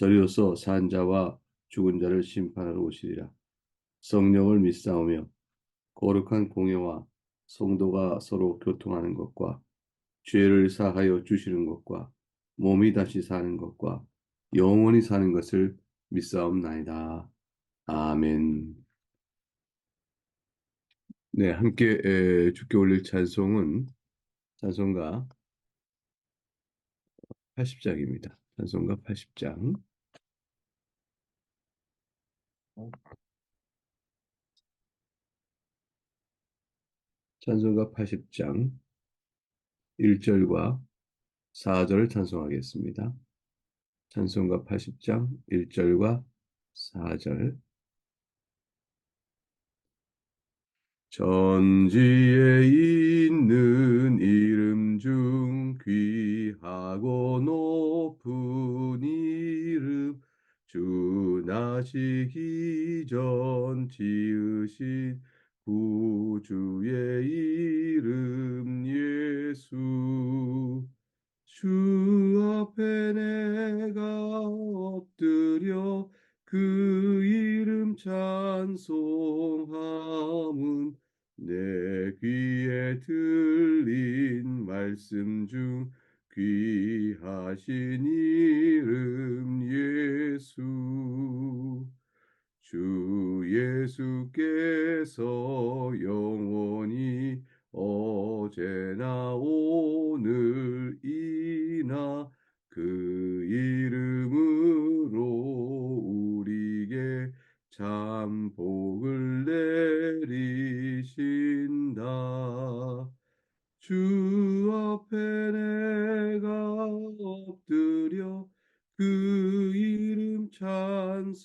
저리로서 산 자와 죽은 자를 심판하러 오시리라. 성령을 믿사오며 거룩한 공예와 성도가 서로 교통하는 것과 죄를 사하여 주시는 것과 몸이 다시 사는 것과 영원히 사는 것을 믿사옵나이다. 아멘. 네, 함께 에, 주께 올릴 찬송은 찬송가 80장입니다. 찬송가 80장. 찬송가 80장 1절과 4절을 찬송하겠습니다. 찬송가 80장 1절과 4절 전지에 있는 이름 중 귀하고 높은 이름 주 나시기 전 지으신 구주의 이름 예수. 주 앞에 내가 엎드려 그 이름 찬송함은 내 귀에 들린 말씀 중 귀하신 이름 예수 주 예수께서 영원히 어제나 오늘이나 그 이름으로 우리에게 참 복을 내리신다. 주 앞에 내가 엎드려 그 이름 찬송함은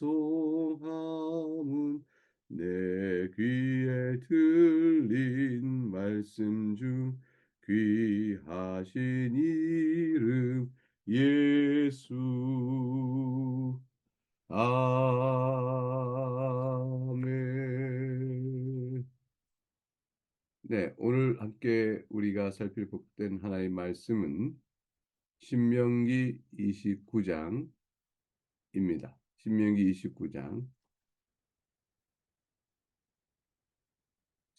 내 귀에 들린 말씀 중 귀하신 이름 예수 아멘 네, 오늘 함께 우리가 살필 복된 하나의 말씀은 신명기 29장입니다. 신명기 29장.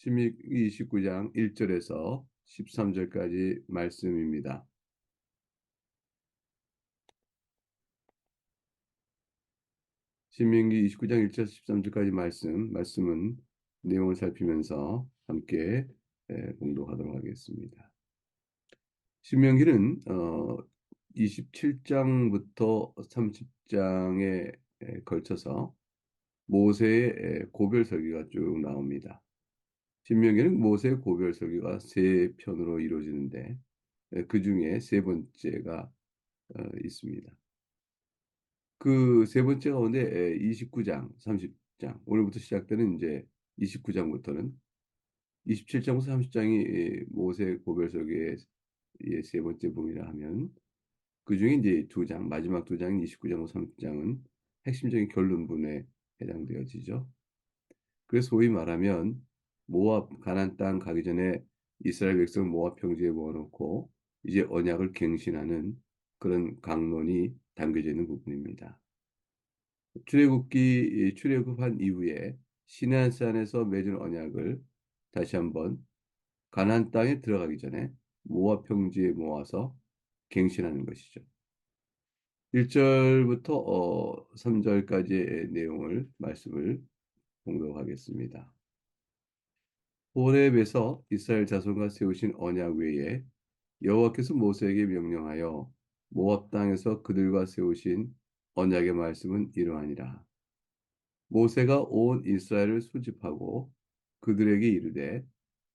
신명기 29장 1절에서 13절까지 말씀입니다. 신명기 29장 1절에서 13절까지 말씀, 말씀은 내용을 살피면서 함께 공독하도록 하겠습니다. 신명기는 어, 27장부터 30장에 걸쳐서 모세의 고별 설교가 쭉 나옵니다. 신명기는 모세의 고별 설교가 세 편으로 이루어지는데 그 중에 세 번째가 어, 있습니다. 그 세 번째 가운데 29장, 30장, 오늘부터 시작되는 이제 29장부터는 27장부터 30장이 모세 고별 설교의 세 번째 부분이라 하면 그 중에 이제 두 장, 마지막 두 장인 29장과 30장은 핵심적인 결론분에 해당되어지죠. 그래서 소위 말하면 모압 가난 땅 가기 전에 이스라엘 백성을 모압 평지에 모아놓고 이제 언약을 갱신하는 그런 강론이 담겨져 있는 부분입니다. 출애굽기 출애굽한 이후에 시내산에서 맺은 언약을 다시 한번 가난 땅에 들어가기 전에 모압 평지에 모아서 갱신하는 것이죠. 1절부터 어, 3절까지의 내용을 말씀을 공독하겠습니다. 호렙에서 이스라엘 자손과 세우신 언약 외에 여호와께서 모세에게 명령하여 모압 땅에서 그들과 세우신 언약의 말씀은 이러하니라. 모세가 온 이스라엘을 수집하고 그들에게 이르되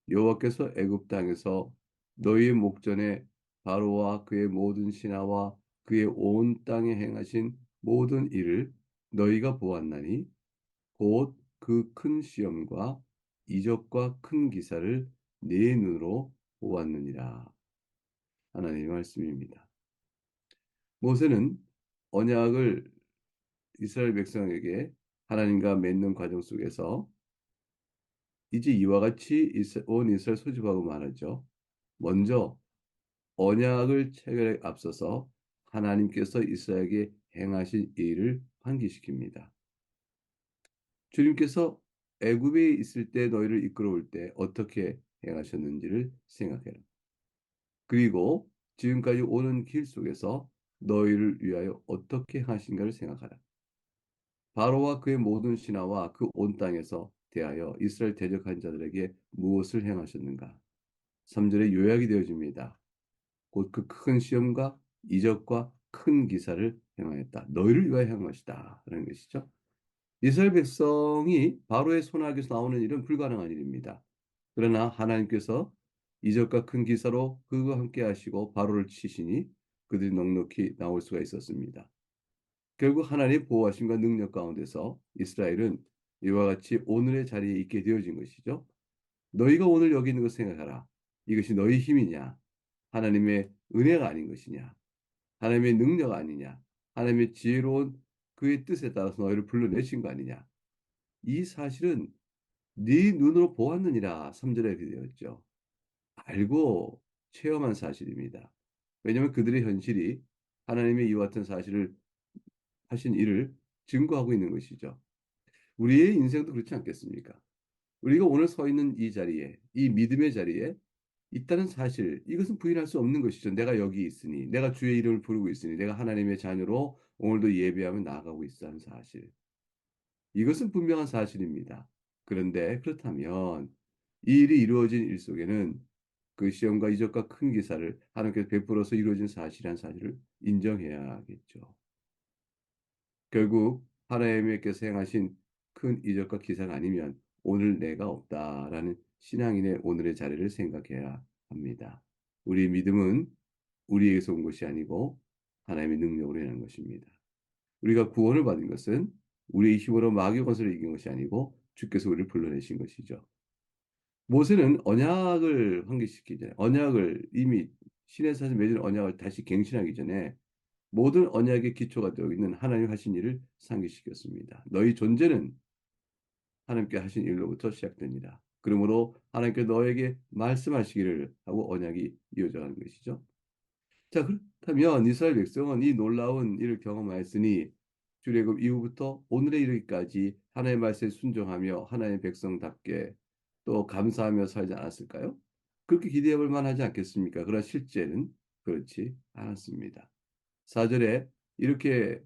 여호와께서 애굽 땅에서 너희의 목전에 바로와 그의 모든 신하와 그의 온 땅에 행하신 모든 일을 너희가 보았나니 곧 그 큰 시험과 이적과 큰 기사를 내 눈으로 보았느니라. 하나님의 말씀입니다. 모세는 언약을 이스라엘 백성에게 하나님과 맺는 과정 속에서 이제 이와 같이 온 이스라엘 소집하고 말하죠. 먼저 언약을 체결에 앞서서 하나님께서 이스라엘에게 행하신 일을 환기시킵니다. 주님께서 애굽에 있을 때 너희를 이끌어올 때 어떻게 행하셨는지를 생각해라. 그리고 지금까지 오는 길 속에서 너희를 위하여 어떻게 하신가를 생각하라. 바로와 그의 모든 신하와 그 온 땅에서 대하여 이스라엘 대적한 자들에게 무엇을 행하셨는가? 3절에 요약이 되어집니다. 곧 그 큰 시험과 이적과 큰 기사를 행하였다. 너희를 위하여 행한 것이다. 라는 것이죠. 이스라엘 백성이 바로의 손아귀에서 나오는 일은 불가능한 일입니다. 그러나 하나님께서 이적과 큰 기사로 그와 함께 하시고 바로를 치시니 그들이 넉넉히 나올 수가 있었습니다. 결국 하나님의 보호하심과 능력 가운데서 이스라엘은 이와 같이 오늘의 자리에 있게 되어진 것이죠. 너희가 오늘 여기 있는 것을 생각하라. 이것이 너희 힘이냐? 하나님의 은혜가 아닌 것이냐? 하나님의 능력 아니냐? 하나님의 지혜로운 그의 뜻에 따라서 너희를 불러내신 거 아니냐? 이 사실은 네 눈으로 보았느니라 3절에 되었죠. 알고 체험한 사실입니다. 왜냐하면 그들의 현실이 하나님의 이와 같은 사실을 하신 일을 증거하고 있는 것이죠. 우리의 인생도 그렇지 않겠습니까? 우리가 오늘 서 있는 이 자리에, 이 믿음의 자리에 있다는 사실, 이것은 부인할 수 없는 것이죠. 내가 여기 있으니, 내가 주의 이름을 부르고 있으니, 내가 하나님의 자녀로 오늘도 예배하며 나아가고 있어 하는 사실. 이것은 분명한 사실입니다. 그런데 그렇다면 이 일이 이루어진 일 속에는 그 시험과 이적과 큰 기사를 하나님께서 베풀어서 이루어진 사실이란 사실을 인정해야겠죠. 결국 하나님께서 행하신 큰 이적과 기사가 아니면 오늘 내가 없다라는 신앙인의 오늘의 자리를 생각해야 합니다. 우리의 믿음은 우리에게서 온 것이 아니고 하나님의 능력으로 인한 것입니다. 우리가 구원을 받은 것은 우리의 힘으로 마귀 권세를 이긴 것이 아니고 주께서 우리를 불러내신 것이죠. 모세는 언약을 환기시키기 전에 언약을 이미 사실 맺은 언약을 다시 갱신하기 전에 모든 언약의 기초가 되어 있는 하나님 하신 일을 상기시켰습니다. 너희 존재는 하나님께 하신 일로부터 시작됩니다. 그러므로 하나님께 너에게 말씀하시기를 하고 언약이 이어져 가는 것이죠. 자, 그렇다면 이스라엘 백성은 이 놀라운 일을 경험하였으니 출애굽 이후부터 오늘의 이르기까지 하나님의 말씀에 순종하며 하나님의 백성답게 또 감사하며 살지 않았을까요? 그렇게 기대해 볼 만하지 않겠습니까? 그러나 실제는 그렇지 않았습니다. 4절에 이렇게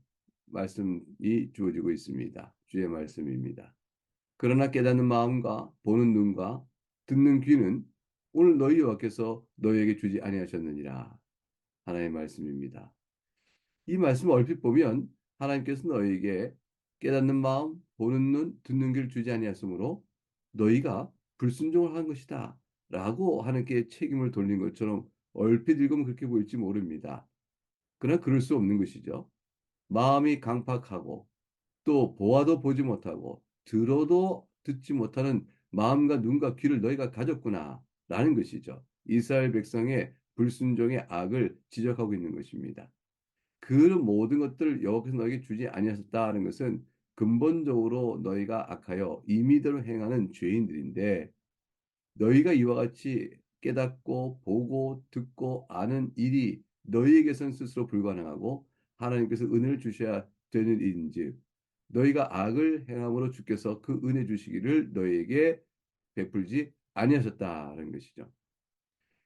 말씀이 주어지고 있습니다. 주의 말씀입니다. 그러나 깨닫는 마음과 보는 눈과 듣는 귀는 오늘 너희 여호와께서 너희에게 주지 아니하셨느니라. 하나님의 말씀입니다. 이 말씀을 얼핏 보면 하나님께서 너희에게 깨닫는 마음, 보는 눈, 듣는 귀를 주지 아니하므로 너희가 불순종을 한 것이다. 라고 하나님께 책임을 돌린 것처럼 얼핏 읽으면 그렇게 보일지 모릅니다. 그러나 그럴 수 없는 것이죠. 마음이 강팍하고 또 보아도 보지 못하고 들어도 듣지 못하는 마음과 눈과 귀를 너희가 가졌구나 라는 것이죠. 이스라엘 백성의 불순종의 악을 지적하고 있는 것입니다. 그 모든 것들을 여호와께서 너에게 주지 아니하셨다는 것은 근본적으로 너희가 악하여 임의대로 행하는 죄인들인데 너희가 이와 같이 깨닫고 보고 듣고 아는 일이 너희에게선 스스로 불가능하고 하나님께서 은혜를 주셔야 되는 일인즉 너희가 악을 행함으로 주께서 그 은혜 주시기를 너희에게 베풀지 아니하셨다는 것이죠.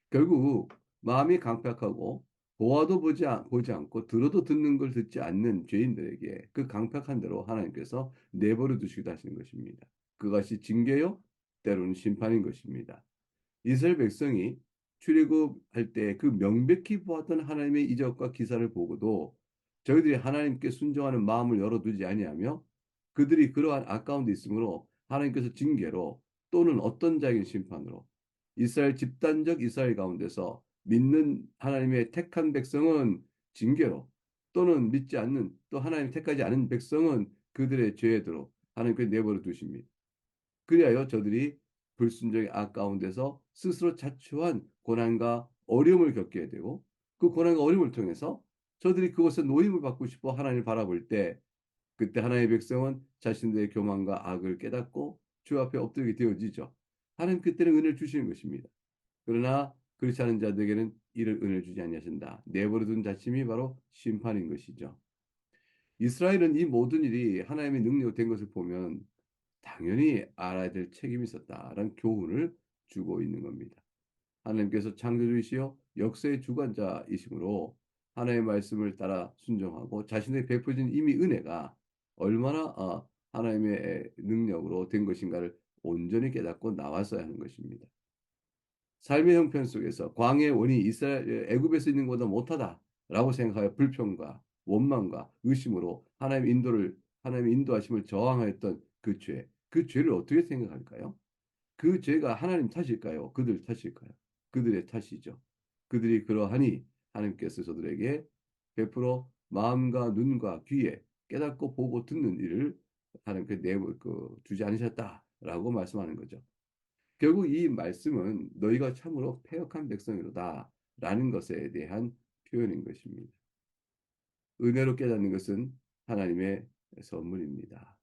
결국 마음이 강팍하고 보아도 보지, 보지 않고 들어도 듣는 걸 듣지 않는 죄인들에게 그 강팍한 대로 하나님께서 내버려 두시기도 하시는 것입니다. 그것이 징계요 때로는 심판인 것입니다. 이스라엘 백성이 출애굽할 때 그 명백히 보았던 하나님의 이적과 기사를 보고도 저희들이 하나님께 순종하는 마음을 열어두지 아니하며 그들이 그러한 아까운데 있으므로 하나님께서 징계로 또는 어떤 자에게 심판으로 이스라엘 집단적 이스라엘 가운데서 믿는 하나님의 택한 백성은 징계로 또는 믿지 않는 또 하나님 택하지 않은 백성은 그들의 죄대로 하나님께 내버려 두십니다. 그리하여 저들이 불순종의 악 가운데서 스스로 자초한 고난과 어려움을 겪게 되고 그 고난과 어려움을 통해서 저들이 그곳에 노임을 받고 싶어 하나님을 바라볼 때 그때 하나님의 백성은 자신들의 교만과 악을 깨닫고 주 앞에 엎드리게 되어지죠. 하나님 그때는 은혜를 주시는 것입니다. 그러나 그렇지 않은 자들에게는 이를 은혜를 주지 아니하신다. 내버려 둔 자침이 바로 심판인 것이죠. 이스라엘은 이 모든 일이 하나님의 능력으로 된 것을 보면 당연히 알아야 될 책임이 있었다라는 교훈을 주고 있는 겁니다. 하나님께서 창조주이시여 역사의 주관자이시므로 하나님의 말씀을 따라 순종하고 자신의 베풀어진 이미 은혜가 얼마나 어, 하나님의 능력으로 된 것인가를 온전히 깨닫고 나왔어야 하는 것입니다. 삶의 형편 속에서 광해의 원이 이스라엘 애굽에서 있는 것보다 못하다라고 생각하여 불평과 원망과 의심으로 하나님 인도를 하나님의 인도하심을 저항하였던 그 죄, 그 죄를 어떻게 생각할까요? 그 죄가 하나님 탓일까요? 그들 탓일까요? 그들의 탓이죠. 그들이 그러하니 하나님께서 저들에게 베풀어 마음과 눈과 귀에 깨닫고 보고 듣는 일을 하나님께 내 그, 주지 않으셨다라고 말씀하는 거죠. 결국 이 말씀은 너희가 참으로 패역한 백성이로다 라는 것에 대한 표현인 것입니다. 은혜로 깨닫는 것은 하나님의 선물입니다.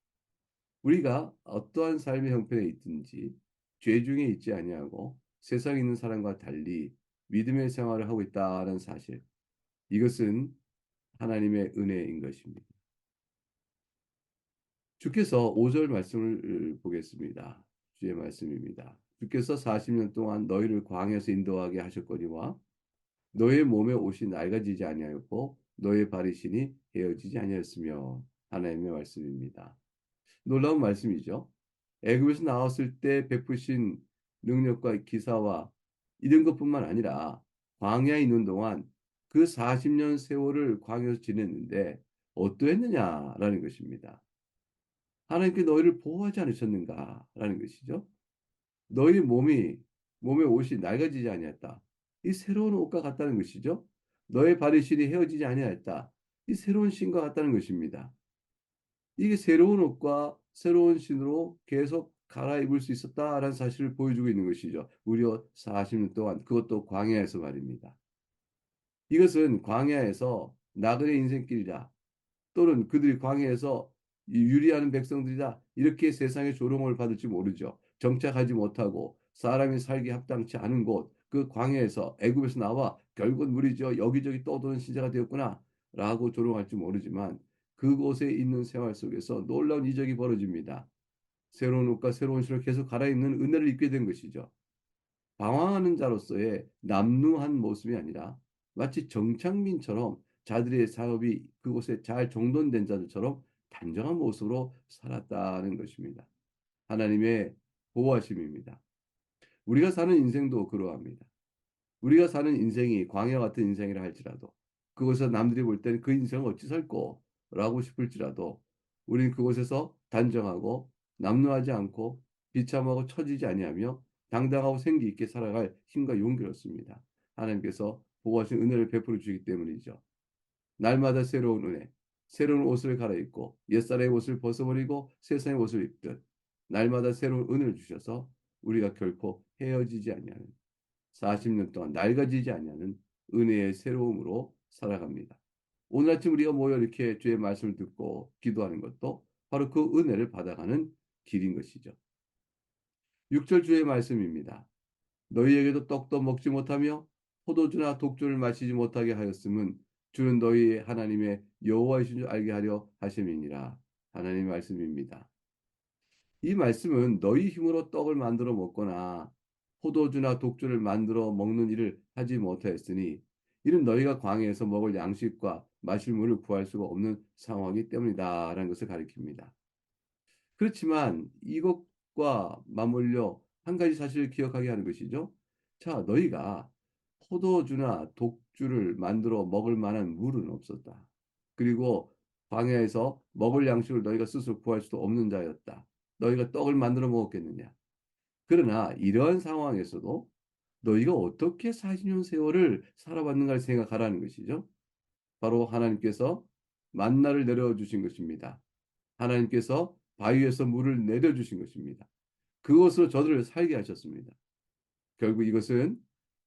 우리가 어떠한 삶의 형편에 있든지 죄 중에 있지 아니하고 세상에 있는 사람과 달리 믿음의 생활을 하고 있다는 사실. 이것은 하나님의 은혜인 것입니다. 주께서 5절 말씀을 보겠습니다. 주의 말씀입니다. 주께서 40년 동안 너희를 광야에서 인도하게 하셨거니와 너의 몸에 옷이 낡아지지 아니하였고 너의 발이 신이 헤어지지 아니하였으며 하나님의 말씀입니다. 놀라운 말씀이죠. 애굽에서 나왔을 때 베푸신 능력과 기사와 이런 것뿐만 아니라 광야에 있는 동안 그 40년 세월을 광야에서 지냈는데 어떠했느냐라는 것입니다. 하나님께 너희를 보호하지 않으셨는가라는 것이죠. 너희 몸이 몸의 옷이 낡아지지 아니했다. 이 새로운 옷과 같다는 것이죠. 너의 발의 신이 헤어지지 아니하였다. 이 새로운 신과 같다는 것입니다. 이게 새로운 옷과 새로운 신으로 계속 갈아입을 수 있었다라는 사실을 보여주고 있는 것이죠. 무려 40년 동안 그것도 광야에서 말입니다. 이것은 광야에서 나그네 인생길이다. 또는 그들이 광야에서 유리하는 백성들이다. 이렇게 세상의 조롱을 받을지 모르죠. 정착하지 못하고 사람이 살기 합당치 않은 곳, 그 광야에서 애굽에서 나와 결국은 무리죠. 여기저기 떠도는 신자가 되었구나. 라고 조롱할지 모르지만 그곳에 있는 생활 속에서 놀라운 이적이 벌어집니다. 새로운 옷과 새로운 신을 계속 갈아입는 은혜를 입게 된 것이죠. 방황하는 자로서의 남루한 모습이 아니라 마치 정창민처럼 자들의 사업이 그곳에 잘 정돈된 자들처럼 단정한 모습으로 살았다는 것입니다. 하나님의 보호하심입니다. 우리가 사는 인생도 그러합니다. 우리가 사는 인생이 광야 같은 인생이라 할지라도 그곳에서 남들이 볼 때는 그 인생을 어찌 살고 라고 싶을지라도 우리는 그곳에서 단정하고 남루하지 않고 비참하고 처지지 아니하며 당당하고 생기 있게 살아갈 힘과 용기를 얻습니다. 하나님께서 보호하신 은혜를 베풀어 주기 때문이죠. 날마다 새로운 은혜, 새로운 옷을 갈아입고 옛사람의 옷을 벗어버리고 세상의 옷을 입듯 날마다 새로운 은혜를 주셔서 우리가 결코 헤어지지 아니하는 40년 동안 낡아지지 아니하는 은혜의 새로움으로 살아갑니다. 오늘 아침 우리가 모여 이렇게 주의 말씀을 듣고 기도하는 것도 바로 그 은혜를 받아가는 길인 것이죠. 6절 주의 말씀입니다. 너희에게도 떡도 먹지 못하며 포도주나 독주를 마시지 못하게 하였음은 주는 너희 하나님의 여호와이신 줄 알게 하려 하심이니라. 하나님의 말씀입니다. 이 말씀은 너희 힘으로 떡을 만들어 먹거나 포도주나 독주를 만들어 먹는 일을 하지 못하였으니 이는 너희가 광야에서 먹을 양식과 마실 물을 구할 수가 없는 상황이기 때문이다. 라는 것을 가리킵니다. 그렇지만 이것과 맞물려 한 가지 사실을 기억하게 하는 것이죠. 자, 너희가 포도주나 독주를 만들어 먹을 만한 물은 없었다. 그리고 광야에서 먹을 양식을 너희가 스스로 구할 수도 없는 자였다. 너희가 떡을 만들어 먹었겠느냐? 그러나 이러한 상황에서도 너희가 어떻게 40년 세월을 살아왔는가를 생각하라는 것이죠. 바로 하나님께서 만나를 내려주신 것입니다. 하나님께서 바위에서 물을 내려주신 것입니다. 그것으로 저들을 살게 하셨습니다. 결국 이것은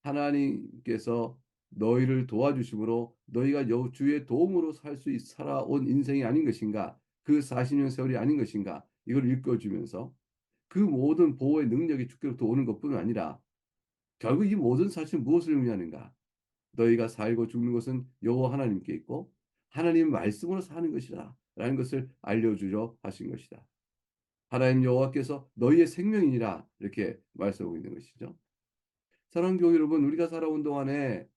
하나님께서 너희를 도와주심으로 너희가 주의 도움으로 살 수 살아온 인생이 아닌 것인가? 그 40년 세월이 아닌 것인가? 이걸 읽어주면서 그 모든 보호의 능력이 주께로부터 오는 것뿐 아니라 결국 이 모든 사실 무엇을 의미하는가? 너희가 살고 죽는 것은 여호와 하나님께 있고 하나님 말씀으로 사는 것이다. 라는 것을 알려주려 하신 것이다. 하나님 여호와께서 너희의 생명이니라 이렇게 말씀하고 있는 것이죠. 사랑하는 교회 여러분, 우리가 살아온 동안에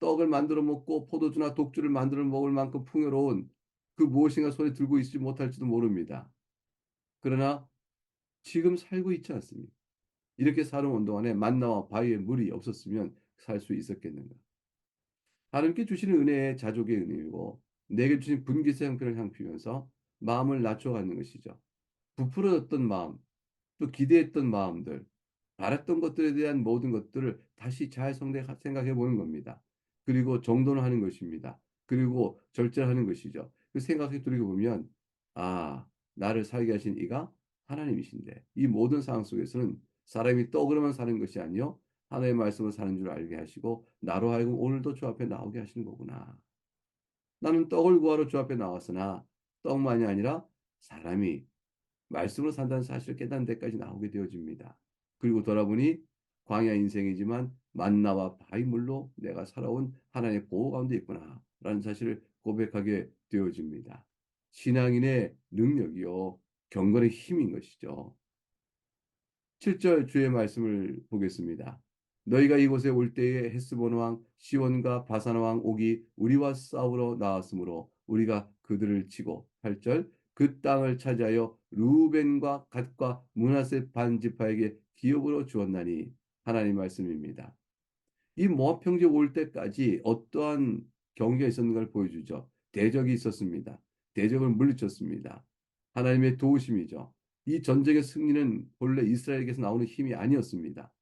떡을 만들어 먹고 포도주나 독주를 만들어 먹을 만큼 풍요로운 그 무엇인가 손에 들고 있지 못할지도 모릅니다. 그러나 지금 살고 있지 않습니다. 이렇게 살아온 동안에 만나와 바위에 물이 없었으면 살 수 있었겠는가? 하나님께 주시는 은혜의 자족의 은혜이고 내게 주신 분기세 형편을 향피면서 마음을 낮춰가는 것이죠. 부풀어졌던 마음, 또 기대했던 마음들, 바랬던 것들에 대한 모든 것들을 다시 잘 생각해 보는 겁니다. 그리고 정돈을 하는 것입니다. 그리고 절제하는 것이죠. 그 생각해 돌이켜보면 아 나를 살게 하신 이가 하나님이신데 이 모든 상황 속에서는 사람이 떡으로만 사는 것이 아니요 하나님의 말씀을 사는 줄 알게 하시고 나로 하여금 오늘도 주 앞에 나오게 하시는 거구나. 나는 떡을 구하러 주 앞에 나왔으나 떡만이 아니라 사람이 말씀으로 산다는 사실을 깨닫는 데까지 나오게 되어집니다. 그리고 돌아보니 광야 인생이지만 만나와 바위물로 내가 살아온 하나님의 보호 가운데 있구나 라는 사실을 고백하게 되어집니다. 신앙인의 능력이요 경건의 힘인 것이죠. 7절 주의 말씀을 보겠습니다. 너희가 이곳에 올 때에 헤스본 왕 시온과 바산 왕 옥이 우리와 싸우러 나왔으므로 우리가 그들을 치고 8절 그 땅을 차지하여 루벤과 갓과 문하세 반지파에게 기업으로 주었나니 하나님 말씀입니다. 이 모압 평지 올 때까지 어떠한 경기가 있었는가를 보여주죠. 대적이 있었습니다. 대적을 물리쳤습니다. 하나님의 도우심이죠. 이 전쟁의 승리는 본래 이스라엘에게서 나오는 힘이 아니었습니다.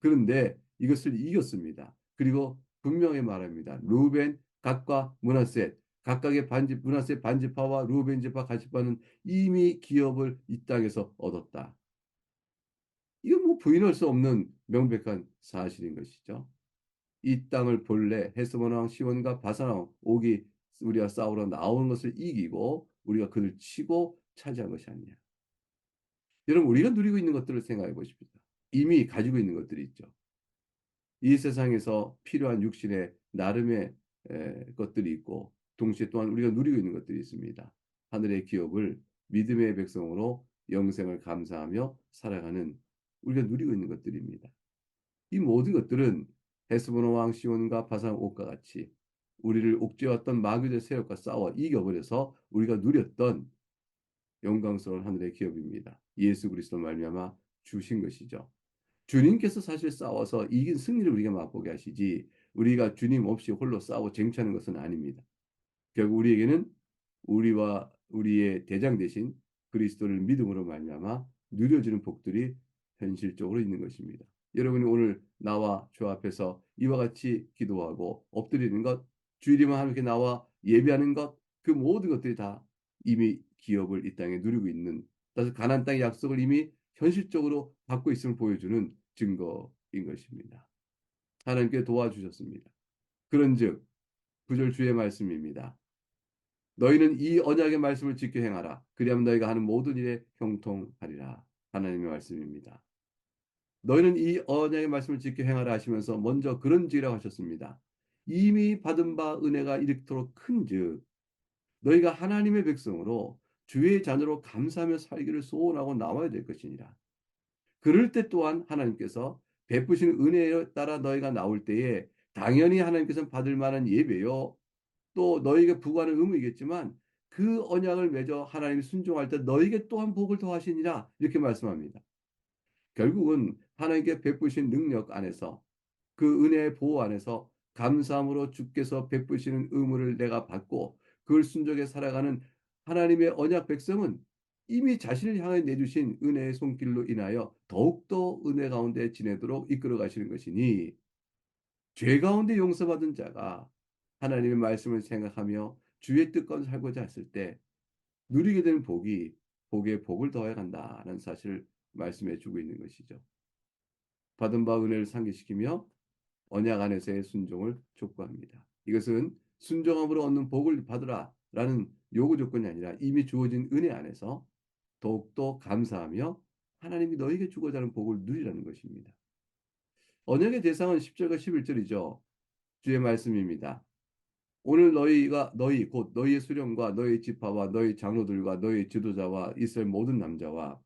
그런데 이것을 이겼습니다. 그리고 분명히 말합니다. 루벤, 갓과 문하셋, 각각의 반집, 문하셋 반지파와 루벤 지파 가지파는 이미 기업을 이 땅에서 얻었다. 이건 뭐 부인할 수 없는 명백한 사실인 것이죠. 이 땅을 본래 헤스본 왕 시원과 바산 왕 옥이 우리가 싸우러 나오는 것을 이기고 우리가 그를 치고 차지한 것이 아니냐. 여러분 우리가 누리고 있는 것들을 생각해 보십시오. 이미 가지고 있는 것들이 있죠. 이 세상에서 필요한 육신의 나름의 에, 것들이 있고 동시에 또한 우리가 누리고 있는 것들이 있습니다. 하늘의 기업을 믿음의 백성으로 영생을 감사하며 살아가는 우리가 누리고 있는 것들입니다. 이 모든 것들은 헤스본 왕 시온과 바산 옥과 같이 우리를 옥죄왔던 마귀의 세력과 싸워 이겨버려서 우리가 누렸던 영광스러운 하늘의 기업입니다. 예수 그리스도 말미암아 주신 것이죠. 주님께서 사실 싸워서 이긴 승리를 우리가 맛보게 하시지 우리가 주님 없이 홀로 싸워 쟁취하는 것은 아닙니다. 결국 우리에게는 우리와 우리의 대장 대신 그리스도를 믿음으로 말미암아 누려지는 복들이 현실적으로 있는 것입니다. 여러분이 오늘 나와 주 앞에서 이와 같이 기도하고 엎드리는 것, 주일이면 하나님께 나와 예배하는 것, 그 모든 것들이 다 이미 기업을 이 땅에 누리고 있는, 따라서 가난 땅의 약속을 이미 현실적으로 받고 있음을 보여주는 증거인 것입니다. 하나님께 도와주셨습니다. 그런즉 구절 주의 말씀입니다. 너희는 이 언약의 말씀을 지켜 행하라. 그리하면 너희가 하는 모든 일에 형통하리라. 하나님의 말씀입니다. 너희는 이 언약의 말씀을 지켜 행하라 하시면서 먼저 그런지라고 하셨습니다. 이미 받은 바 은혜가 이렇도록 큰즉 너희가 하나님의 백성으로 주의 자녀로 감사하며 살기를 소원하고 나와야 될 것이니라. 그럴 때 또한 하나님께서 베푸시는 은혜에 따라 너희가 나올 때에 당연히 하나님께서 받을 만한 예배요. 또 너희에게 부과하는 의무이겠지만 그 언약을 맺어 하나님이 순종할 때 너희에게 또한 복을 더하시니라 이렇게 말씀합니다. 결국은 하나님께 베푸신 능력 안에서 그 은혜의 보호 안에서 감사함으로 주께서 베푸시는 의무를 내가 받고 그걸 순종해 살아가는 하나님의 언약 백성은 이미 자신을 향해 내주신 은혜의 손길로 인하여 더욱더 은혜 가운데 지내도록 이끌어 가시는 것이니 죄 가운데 용서받은 자가 하나님의 말씀을 생각하며 주의 뜻껏 살고자 했을 때 누리게 되는 복이 복에 복을 더해 간다는 사실을 말씀해 주고 있는 것이죠. 받은 바 은혜를 상기시키며 언약 안에서의 순종을 촉구합니다. 이것은 순종함으로 얻는 복을 받으라 라는 요구 조건이 아니라 이미 주어진 은혜 안에서 더욱더 감사하며 하나님이 너에게 주고자 하는 복을 누리라는 것입니다. 언약의 대상은 10절과 11절이죠. 주의 말씀입니다. 오늘 너희가 너희 곧 너희의 수령과 너희 지파와 너희 장로들과 너희 지도자와 이스라엘 모든 남자와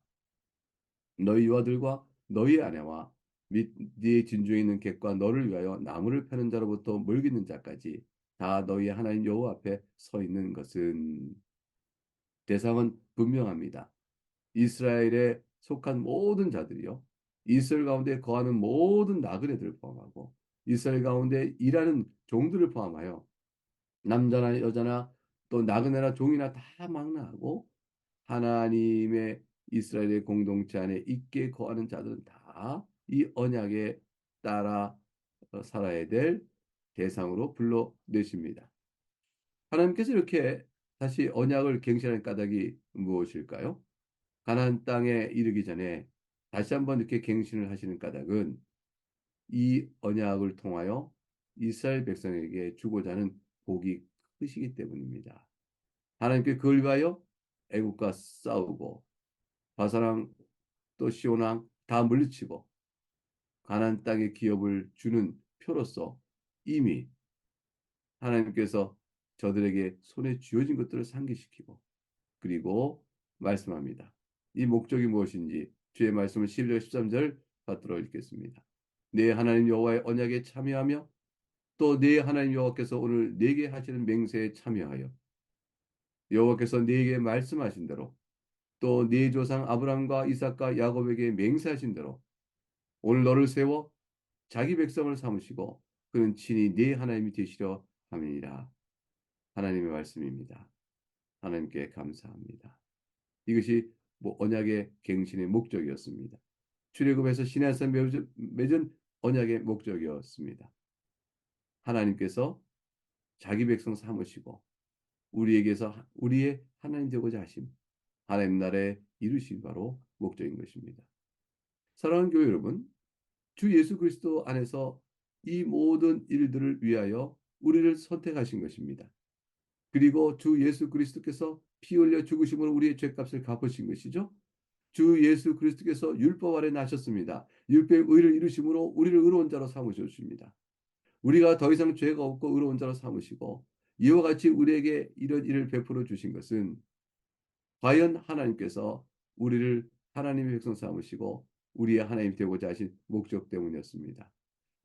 너희 유아들과 너희 아내와 및 네의 진중에 있는 객과 너를 위하여 나무를 패는 자로부터 멀기는 자까지 다 너희 하나님 여호와 앞에 서 있는 것은 대상은 분명합니다. 이스라엘에 속한 모든 자들이요. 이스라엘 가운데 거하는 모든 나그네들을 포함하고 이스라엘 가운데 일하는 종들을 포함하여 남자나 여자나 또 나그네나 종이나 다 망라하고 하나님의 이스라엘의 공동체 안에 있게 거하는 자들은 다 이 언약에 따라 어, 살아야 될 대상으로 불러내십니다. 하나님께서 이렇게 다시 언약을 갱신하는 까닭이 무엇일까요? 가나안 땅에 이르기 전에 다시 한번 이렇게 갱신을 하시는 까닭은 이 언약을 통하여 이스라엘 백성에게 주고자 하는 복이 크시기 때문입니다. 하나님께 그걸 위하여 애국과 싸우고 바사랑 또 시온왕 다 물리치고 가난 땅의 기업을 주는 표로서 이미 하나님께서 저들에게 손에 쥐어진 것들을 상기시키고 그리고 말씀합니다. 이 목적이 무엇인지 주의 말씀을 11절 13절 받들어 읽겠습니다. 내 하나님 여호와의 언약에 참여하며 또 내 하나님 여호와께서 오늘 내게 하시는 맹세에 참여하여 여호와께서 내게 말씀하신 대로 또 네 조상 아브라함과 이삭과 야곱에게 맹세하신 대로 오늘 너를 세워 자기 백성을 삼으시고 그는 친히 네 하나님이 되시려 함이니라. 하나님의 말씀입니다. 하나님께 감사합니다. 이것이 뭐 언약의 갱신의 목적이었습니다. 출애굽에서 시내산 맺은 언약의 목적이었습니다. 하나님께서 자기 백성 삼으시고 우리에게서 우리의 하나님 되고자 하심 하나님 나라에 이루신 바로 목적인 것입니다. 사랑하는 교회 여러분, 주 예수 그리스도 안에서 이 모든 일들을 위하여 우리를 선택하신 것입니다. 그리고 주 예수 그리스도께서 피 흘려 죽으심으로 우리의 죄값을 갚으신 것이죠. 주 예수 그리스도께서 율법 아래 나셨습니다. 율법의 의를 이루심으로 우리를 의로운 자로 삼으셔 주십니다. 우리가 더 이상 죄가 없고 의로운 자로 삼으시고 이와 같이 우리에게 이런 일을 베풀어 주신 것은 과연 하나님께서 우리를 하나님의 백성 삼으시고 우리의 하나님 되고자 하신 목적 때문이었습니다.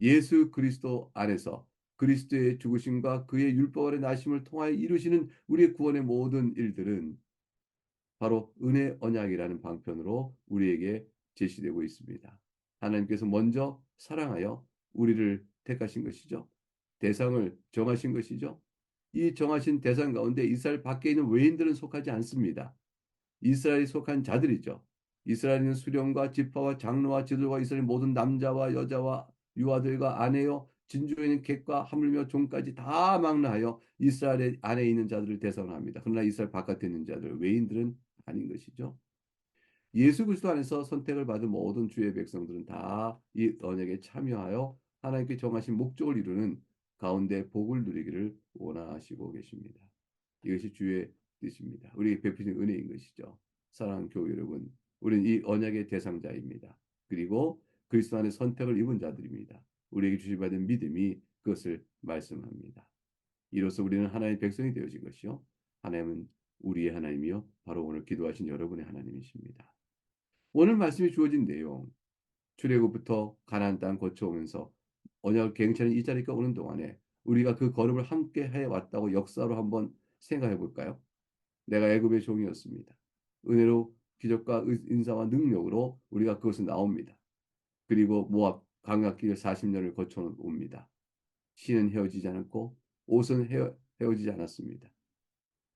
예수 그리스도 안에서 그리스도의 죽으심과 그의 율법 아래 나심을 통하여 이루시는 우리의 구원의 모든 일들은 바로 은혜 언약이라는 방편으로 우리에게 제시되고 있습니다. 하나님께서 먼저 사랑하여 우리를 택하신 것이죠. 대상을 정하신 것이죠. 이 정하신 대상 가운데 이스라엘 밖에 있는 외인들은 속하지 않습니다. 이스라엘이 속한 자들이죠. 이스라엘은 수령과 지파와 장로와 지도와 이스라엘 모든 남자와 여자와 유아들과 아내요 진주에 있는 객과 하물며 종까지 다 망라하여 이스라엘 안에 있는 자들을 대상합니다. 그러나 이스라엘 바깥에 있는 자들 외인들은 아닌 것이죠. 예수 그리스도 안에서 선택을 받은 모든 주의 백성들은 다 이 언약에 참여하여 하나님께 정하신 목적을 이루는 가운데 복을 누리기를 원하시고 계십니다. 이것이 주의 뜻입니다. 우리에게 베푸신 은혜인 것이죠. 사랑하는 교회 여러분, 우리는 이 언약의 대상자입니다. 그리고 그리스도 안에 선택을 입은 자들입니다. 우리에게 주시받은 믿음이 그것을 말씀합니다. 이로써 우리는 하나님의 백성이 되어진 것이요. 하나님은 우리의 하나님이요. 바로 오늘 기도하신 여러분의 하나님이십니다. 오늘 말씀이 주어진 내용, 출애굽부터 가나안 땅 거쳐오면서 언약을 갱신하는 이 자리가 오는 동안에 우리가 그 걸음을 함께 해왔다고 역사로 한번 생각해 볼까요? 내가 애굽의 종이었습니다. 은혜로 기적과 인사와 능력으로 우리가 그것을 나옵니다. 그리고 모압 강약길 40년을 거쳐 옵니다. 신은 헤어지지 않았고 옷은 헤어, 헤어지지 않았습니다.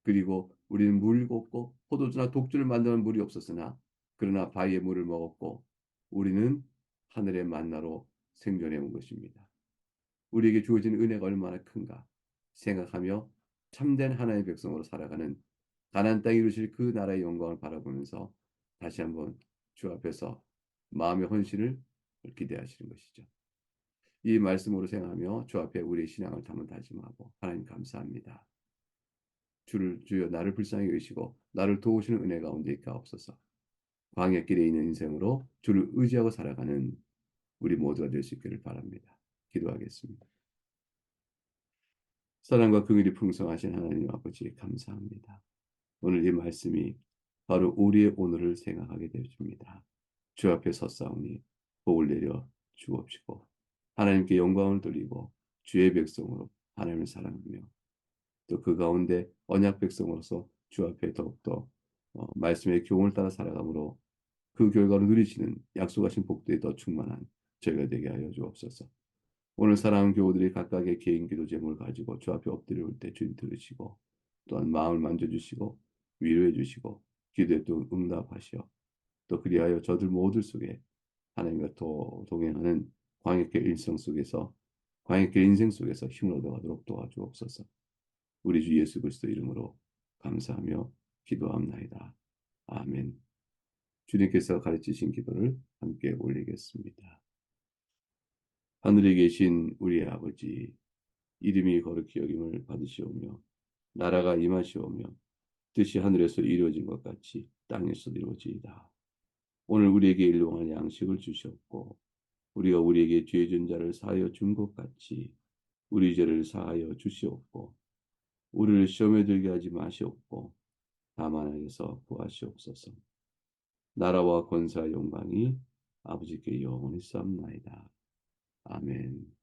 그리고 우리는 물 걷고 포도주나 독주를 만드는 물이 없었으나 그러나 바위의 물을 먹었고 우리는 하늘의 만나로 생존해 온 것입니다. 우리에게 주어진 은혜가 얼마나 큰가 생각하며 참된 하나님의 백성으로 살아가는 가나안 땅에 이루실 그 나라의 영광을 바라보면서 다시 한번 주 앞에서 마음의 헌신을 기대하시는 것이죠. 이 말씀으로 생각하며 주 앞에 우리의 신앙을 담은 다짐하고 하나님 감사합니다. 주를 주여 나를 불쌍히 여기시고 나를 도우시는 은혜 가운데 있게 하옵소서. 광야길에 있는 인생으로 주를 의지하고 살아가는 우리 모두가 될 수 있기를 바랍니다. 기도하겠습니다. 사랑과 긍휼이 풍성하신 하나님 아버지 감사합니다. 오늘 이 말씀이 바로 우리의 오늘을 생각하게 되어줍니다. 주 앞에 섰사오니 복을 내려 주옵시고 하나님께 영광을 돌리고 주의 백성으로 하나님을 사랑하며 또 그 가운데 언약 백성으로서 주 앞에 더욱더 어, 말씀의 교훈을 따라 살아감으로 그 결과로 누리시는 약속하신 복들이 더 충만한 저희가 되게 하여 주옵소서. 오늘 사랑하는 교우들이 각각의 개인 기도 제목을 가지고 주 앞에 엎드려 올때 주님 들으시고 또한 마음을 만져주시고 위로해 주시고 기도에 또 응답하시어 또 그리하여 저들 모두 속에 하나님과 또 동행하는 광역길 일성 속에서 광역길 인생 속에서 힘을 얻어가도록 도와주옵소서. 우리 주 예수 그리스도 이름으로 감사하며 기도합나이다. 아멘. 주님께서 가르치신 기도를 함께 올리겠습니다. 하늘에 계신 우리 아버지 이름이 거룩히 여김을 받으시오며 나라가 임하시오며 뜻이 하늘에서 이루어진 것 같이 땅에서 이루어지이다. 오늘 우리에게 일용할 양식을 주셨고 우리가 우리에게 죄진 자를 사하여 준 것 같이 우리 죄를 사하여 주시옵고 우리를 시험에 들게 하지 마시옵고 다만 하에서 구하시옵소서. 나라와 권사 영광이 아버지께 영원히 쌉나이다. 아멘.